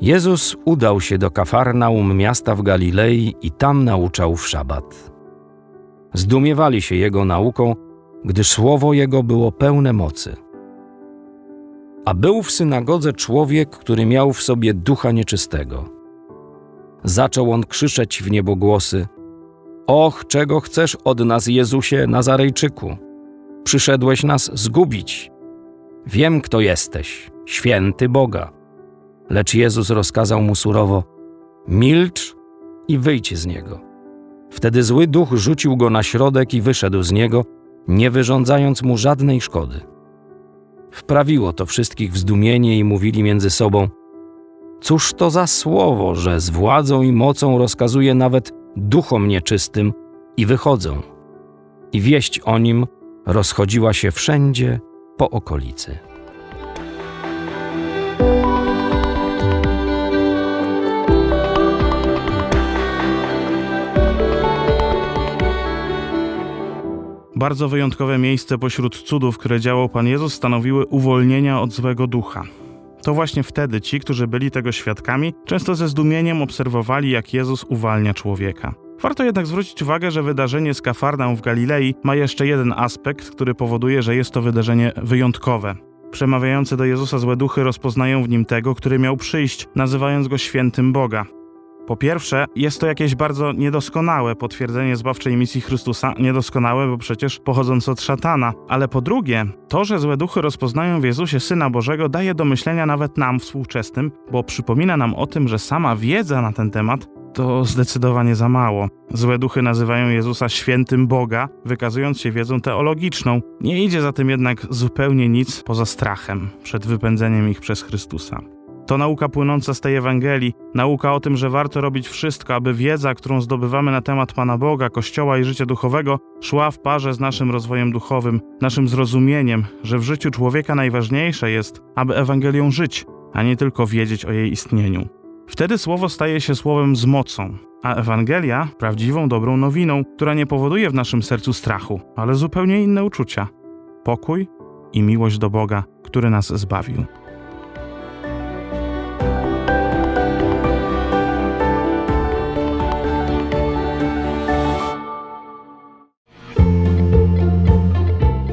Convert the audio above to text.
Jezus udał się do Kafarnaum miasta w Galilei i tam nauczał w szabat. Zdumiewali się jego nauką, gdyż słowo jego było pełne mocy. A był w synagodze człowiek, który miał w sobie ducha nieczystego. Zaczął on krzyczeć w niebogłosy: Och, czego chcesz od nas, Jezusie Nazarejczyku? Przyszedłeś nas zgubić. Wiem, kto jesteś, święty Boga. Lecz Jezus rozkazał mu surowo: Milcz i wyjdź z niego. Wtedy zły duch rzucił go na środek i wyszedł z niego, nie wyrządzając mu żadnej szkody. Wprawiło to wszystkich w zdumienie i mówili między sobą: Cóż to za słowo, że z władzą i mocą rozkazuje nawet duchom nieczystym i wychodzą. I wieść o nim rozchodziła się wszędzie po okolicy. Bardzo wyjątkowe miejsce pośród cudów, które działał Pan Jezus, stanowiły uwolnienia od złego ducha. To właśnie wtedy ci, którzy byli tego świadkami, często ze zdumieniem obserwowali, jak Jezus uwalnia człowieka. Warto jednak zwrócić uwagę, że wydarzenie z Kafarnaum w Galilei ma jeszcze jeden aspekt, który powoduje, że jest to wydarzenie wyjątkowe. Przemawiające do Jezusa złe duchy rozpoznają w nim tego, który miał przyjść, nazywając go świętym Boga. Po pierwsze, jest to jakieś bardzo niedoskonałe potwierdzenie zbawczej misji Chrystusa, niedoskonałe, bo przecież pochodzące od szatana. Ale po drugie, to, że złe duchy rozpoznają w Jezusie Syna Bożego, daje do myślenia nawet nam współczesnym, bo przypomina nam o tym, że sama wiedza na ten temat to zdecydowanie za mało. Złe duchy nazywają Jezusa świętym Boga, wykazując się wiedzą teologiczną. Nie idzie za tym jednak zupełnie nic poza strachem przed wypędzeniem ich przez Chrystusa. To nauka płynąca z tej Ewangelii, nauka o tym, że warto robić wszystko, aby wiedza, którą zdobywamy na temat Pana Boga, Kościoła i życia duchowego, szła w parze z naszym rozwojem duchowym, naszym zrozumieniem, że w życiu człowieka najważniejsze jest, aby Ewangelią żyć, a nie tylko wiedzieć o jej istnieniu. Wtedy słowo staje się słowem z mocą, a Ewangelia prawdziwą, dobrą nowiną, która nie powoduje w naszym sercu strachu, ale zupełnie inne uczucia pokój i miłość do Boga, który nas zbawił.